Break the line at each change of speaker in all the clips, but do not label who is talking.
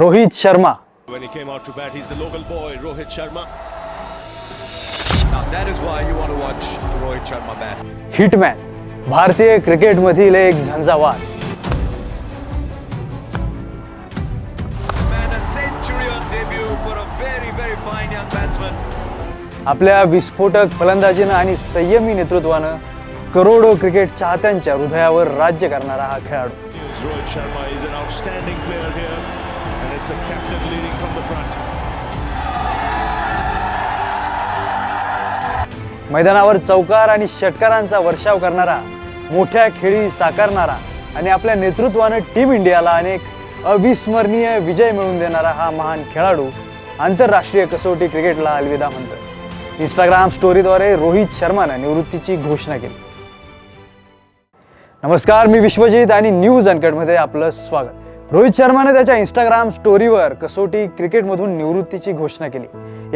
Rohit Sharma
When he came out to bat, he's the local boy, Rohit Sharma.
Now that is why you want to watch Rohit Sharma bat.
Hitman भारतीय क्रिकेटमधील एक झंझावात
Man, a century on debut for a very, very fine young batsman.
आपल्या विस्फोटक फलंदाजीनं आणि संयमी नेतृत्वानं करोडो cricket चाहत्यांच्या हृदयावर राज्य करणारा हा खेळाडू
Rohit Sharma is an outstanding player here, it's the captain leading from the front.
मैदानावर चौकार आणि षटकारांचा वर्षाव करणारा मोठ्या खेळी साकारणारा आणि आपल्या नेतृत्वानं टीम इंडियाला अनेक अविस्मरणीय विजय मिळवून देणारा हा महान खेळाडू आंतरराष्ट्रीय कसोटी क्रिकेटला अलविदा म्हणतो. इंस्टाग्राम स्टोरीद्वारे रोहित शर्मानं निवृत्तीची घोषणा केली. नमस्कार मी विश्वजित आणि न्यूज अनकटमध्ये आपलं स्वागत. रोहित शर्माने त्याच्या इंस्टाग्राम स्टोरीवर कसोटी क्रिकेटमधून निवृत्तीची घोषणा केली.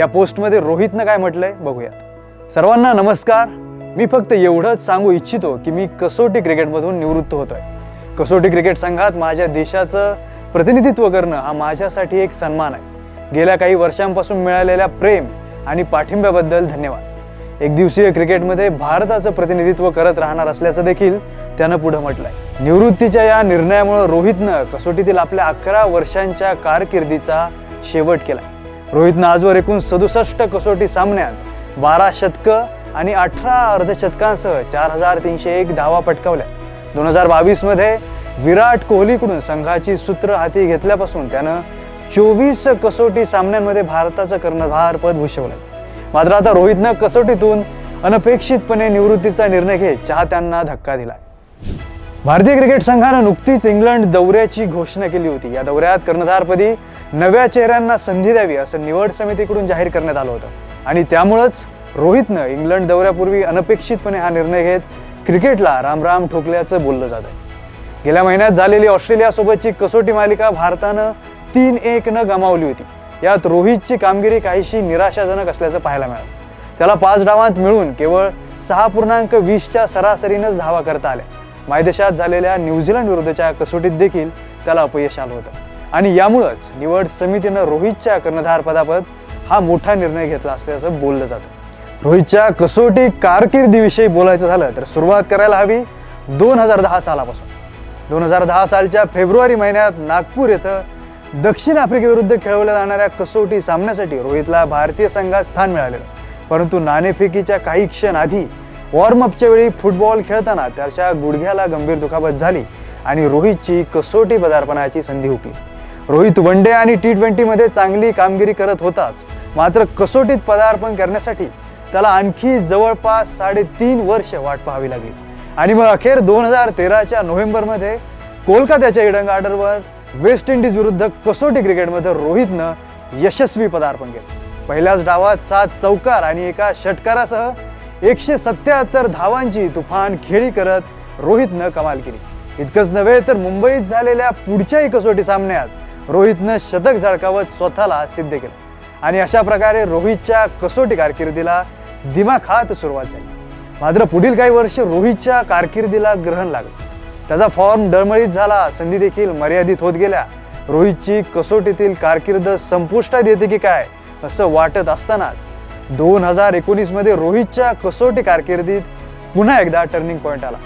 या पोस्टमध्ये रोहितनं काय म्हटलंय बघूयात. सर्वांना नमस्कार. मी फक्त एवढंच सांगू इच्छितो की मी कसोटी क्रिकेटमधून निवृत्त होतोय. कसोटी क्रिकेट संघात माझ्या देशाचं प्रतिनिधित्व करणं हा माझ्यासाठी एक सन्मान आहे. गेल्या काही वर्षांपासून मिळालेल्या प्रेम आणि पाठिंब्याबद्दल धन्यवाद. एक दिवसीय क्रिकेटमध्ये भारताचं प्रतिनिधित्व करत राहणार असल्याचं देखील त्यानं पुढं म्हटलंय. निवृत्तीच्या या निर्णयामुळे रोहितनं कसोटीतील आपल्या अकरा वर्षांच्या कारकिर्दीचा शेवट केला रोहितनं आजवर एकूण सदुसष्ट कसोटी सामन्यात बारा शतकं आणि अठरा अर्धशतकांसह चार हजार तीनशे एक धावा पटकावल्या. दोन हजार बावीसमध्ये विराट कोहलीकडून संघाची सूत्र हाती घेतल्यापासून त्यानं चोवीस कसोटी सामन्यांमध्ये भारताचं कर्णधार पद भूषवलं मात्र आता रोहितनं कसोटीतून अनपेक्षितपणे निवृत्तीचा निर्णय घेत चाहत्यांना धक्का दिला भारतीय क्रिकेट संघानं नुकतीच इंग्लंड दौऱ्याची घोषणा केली होती. या दौऱ्यात कर्णधारपदी नव्या चेहऱ्यांना संधी द्यावी असं निवड समितीकडून जाहीर करण्यात आलं होतं. आणि त्यामुळंच रोहितनं इंग्लंड दौऱ्यापूर्वी अनपेक्षितपणे हा निर्णय घेत क्रिकेटला रामराम ठोकल्याचं बोललं जात आहे गेल्या महिन्यात झालेली ऑस्ट्रेलियासोबतची कसोटी मालिका भारतानं तीन एक न गमावली होती. यात रोहितची कामगिरी काहीशी निराशाजनक असल्याचं पाहायला मिळालं. त्याला पाच डावांत मिळून केवळ सहा पूर्णांक वीसच्या सरासरीनंच धावा करता आल्या. मायदेशात झालेल्या न्यूझीलंड विरुद्धच्या कसोटीत देखील त्याला अपयश आलं होतं. आणि यामुळंच निवड समितीनं रोहितच्या कर्णधारपदापद हा मोठा निर्णय घेतला असल्याचं बोललं जातं. रोहितच्या कसोटी कारकिर्दीविषयी बोलायचं झालं तर सुरुवात करायला हवी दोन हजार दहा सालापासून. दोन हजार दहा सालच्या फेब्रुवारी महिन्यात नागपूर येथं दक्षिण आफ्रिकेविरुद्ध खेळवल्या जाणाऱ्या कसोटी सामन्यासाठी रोहितला भारतीय संघात स्थान मिळालेलं. परंतु नाणेफेकीच्या काही क्षण आधी वॉर्मअपच्या वेळी फुटबॉल खेळताना त्याच्या गुडघ्याला गंभीर दुखापत झाली आणि रोहितची कसोटी पदार्पणाची संधी हुकली. रोहित वन डे आणि टी ट्वेंटीमध्ये चांगली कामगिरी करत होताच. मात्र कसोटीत पदार्पण करण्यासाठी त्याला आणखी जवळपास साडेतीन वर्ष वाट पाहावी लागली. आणि मग अखेर दोन हजार तेराच्या नोव्हेंबरमध्ये कोलकात्याच्या इडंग आर्डरवर वेस्ट इंडिज विरुद्ध कसोटी क्रिकेटमध्ये रोहितनं यशस्वी पदार्पण केलं. पहिल्याच डावात सात चौकार आणि एका षटकारासह एकशे सत्याहत्तर धावांची तुफान खेळी करत रोहितनं कमाल केली. इतकंच नव्हे तर मुंबईत झालेल्या पुढच्याही कसोटी सामन्यात रोहितनं शतक झळकावत स्वतःला सिद्ध केलं. आणि अशा प्रकारे रोहितच्या कसोटी कारकिर्दीला दिमाखात सुरुवात झाली. मात्र पुढील काही वर्ष रोहितच्या कारकिर्दीला ग्रहण लागलं. त्याचा फॉर्म डळमळीत झाला. संधी देखील मर्यादित होत गेल्या. रोहितची कसोटीतील कारकिर्द संपुष्टात येते की काय असं वाटत असतानाच दोन हजार एकोणीसमध्ये रोहितच्या कसोटी कारकिर्दीत पुन्हा एकदा टर्निंग पॉईंट आला.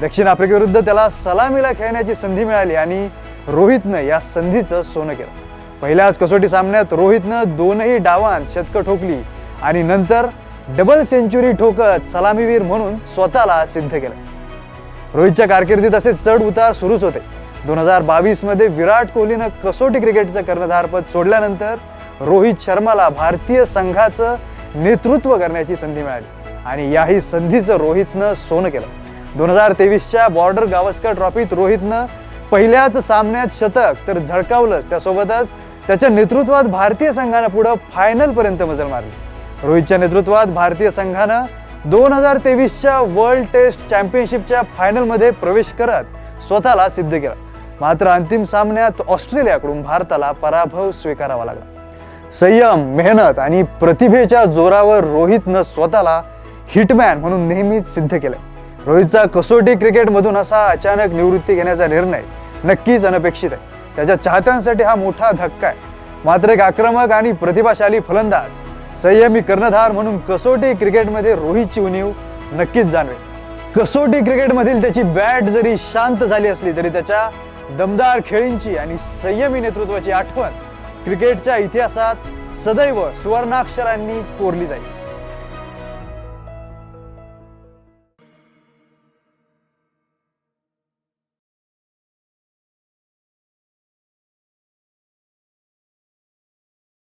दक्षिण आफ्रिकेविरुद्ध त्याला सलामीला खेळण्याची संधी मिळाली आणि रोहितनं या संधीचं सोनं केलं. पहिल्याच कसोटी सामन्यात रोहितनं दोनही डावांत शतकं ठोकली आणि नंतर डबल सेंचुरी ठोकत सलामीवीर म्हणून स्वतःला सिद्ध केलं. रोहितच्या कारकिर्दीत असे चढ उतार सुरूच होते. दोन हजार बावीसमध्ये विराट कोहलीनं कसोटी क्रिकेटचं कर्णधारपद सोडल्यानंतर रोहित शर्माला भारतीय संघाचं नेतृत्व करण्याची संधी मिळाली आणि याही संधीचं रोहितनं सोनं केलं. दोन हजार तेवीसच्या बॉर्डर गावस्कर ट्रॉफीत रोहितनं पहिल्याच सामन्यात शतक तर झळकावलंच. त्यासोबतच त्याच्या नेतृत्वात भारतीय संघानं पुढं फायनलपर्यंत मजल मारली. रोहितच्या नेतृत्वात भारतीय संघानं दोन हजार तेवीसच्या वर्ल्ड टेस्ट चॅम्पियनशिपच्या फायनलमध्ये प्रवेश करत स्वतःला सिद्ध केलं. मात्र अंतिम सामन्यात ऑस्ट्रेलियाकडून भारताला पराभव स्वीकारावा लागला. संयम मेहनत आणि प्रतिभेच्या जोरावर रोहितनं स्वतःला हिटमॅन म्हणून नेहमीच सिद्ध केलं. रोहितचा कसोटी क्रिकेटमधून असा अचानक निवृत्ती घेण्याचा निर्णय नक्कीच अनपेक्षित आहे. त्याच्या चाहत्यांसाठी हा मोठा धक्का आहे. मात्र एक आक्रमक आणि प्रतिभाशाली फलंदाज संयमी कर्णधार म्हणून कसोटी क्रिकेटमध्ये रोहितची उणीव नक्कीच जाणवेल. कसोटी क्रिकेटमधील त्याची बॅट जरी शांत झाली असली तरी त्याच्या दमदार खेळींची आणि संयमी नेतृत्वाची आठवण क्रिकेटच्या इतिहासात सदैव सुवर्णाक्षरांनी कोरली जाईल.